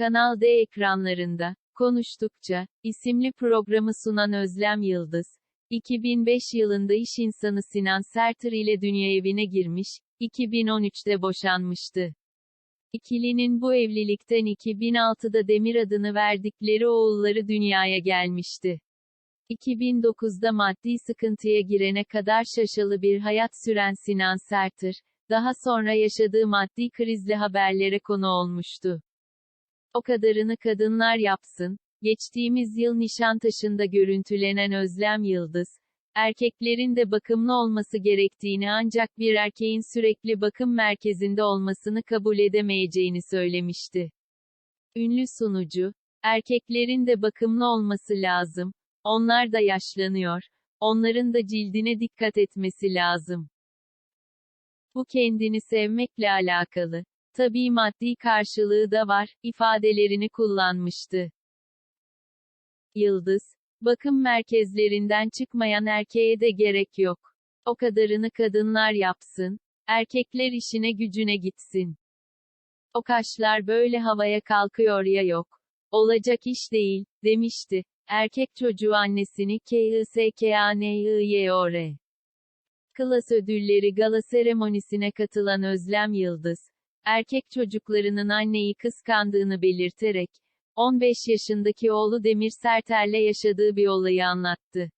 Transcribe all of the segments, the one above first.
Kanal D ekranlarında, Konuştukça, isimli programı sunan Özlem Yıldız, 2005 yılında iş insanı Sinan Sertır ile dünya evine girmiş, 2013'te boşanmıştı. İkilinin bu evlilikten 2006'da Demir adını verdikleri oğulları dünyaya gelmişti. 2009'da maddi sıkıntıya girene kadar şaşalı bir hayat süren Sinan Sertır, daha sonra yaşadığı maddi krizli haberlere konu olmuştu. O kadarını kadınlar yapsın. Geçtiğimiz yıl Nişantaşı'nda görüntülenen Özlem Yıldız, erkeklerin de bakımlı olması gerektiğini ancak bir erkeğin sürekli bakım merkezinde olmasını kabul edemeyeceğini söylemişti. Ünlü sunucu, erkeklerin de bakımlı olması lazım. Onlar da yaşlanıyor. Onların da cildine dikkat etmesi lazım. Bu kendini sevmekle alakalı. Tabii maddi karşılığı da var, ifadelerini kullanmıştı. Yıldız, bakım merkezlerinden çıkmayan erkeğe de gerek yok. O kadarını kadınlar yapsın, erkekler işine gücüne gitsin. O kaşlar böyle havaya kalkıyor ya yok. Olacak iş değil, demişti. Erkek çocuğu annesini K-I-S-K-A-N-I-Y-O-R. Klas ödülleri gala seremonisine katılan Özlem Yıldız, erkek çocuklarının anneyi kıskandığını belirterek, 15 yaşındaki oğlu Demir Serter'le yaşadığı bir olayı anlattı.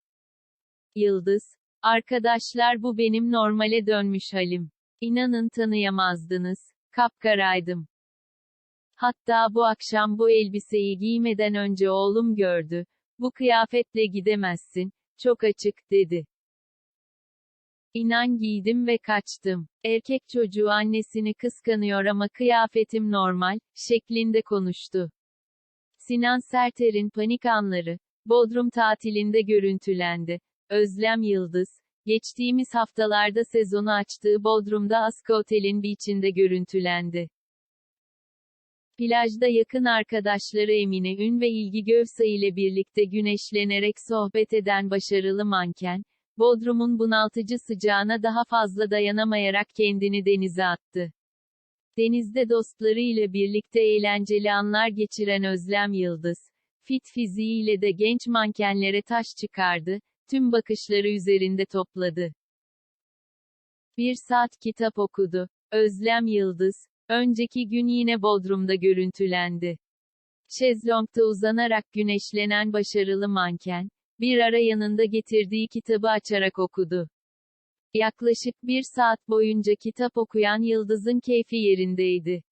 Yıldız, arkadaşlar bu benim normale dönmüş halim. İnanın tanıyamazdınız. Kapkaraydım. Hatta bu akşam bu elbiseyi giymeden önce oğlum gördü. Bu kıyafetle gidemezsin. Çok açık, dedi. İnan giydim ve kaçtım. Erkek çocuğu annesini kıskanıyor ama kıyafetim normal, şeklinde konuştu. Sinan Serter'in panik anları, Bodrum tatilinde görüntülendi. Özlem Yıldız, geçtiğimiz haftalarda sezonu açtığı Bodrum'da Aska Otel'in beach'inde görüntülendi. Plajda yakın arkadaşları Emine Ün ve İlgi Gövsa ile birlikte güneşlenerek sohbet eden başarılı manken, Bodrum'un bunaltıcı sıcağına daha fazla dayanamayarak kendini denize attı. Denizde dostlarıyla birlikte eğlenceli anlar geçiren Özlem Yıldız, fit fiziğiyle de genç mankenlere taş çıkardı, tüm bakışları üzerinde topladı. Bir saat kitap okudu. Özlem Yıldız, önceki gün yine Bodrum'da görüntülendi. Şezlong'da uzanarak güneşlenen başarılı manken, bir ara yanında getirdiği kitabı açarak okudu. Yaklaşık bir saat boyunca kitap okuyan Yıldız'ın keyfi yerindeydi.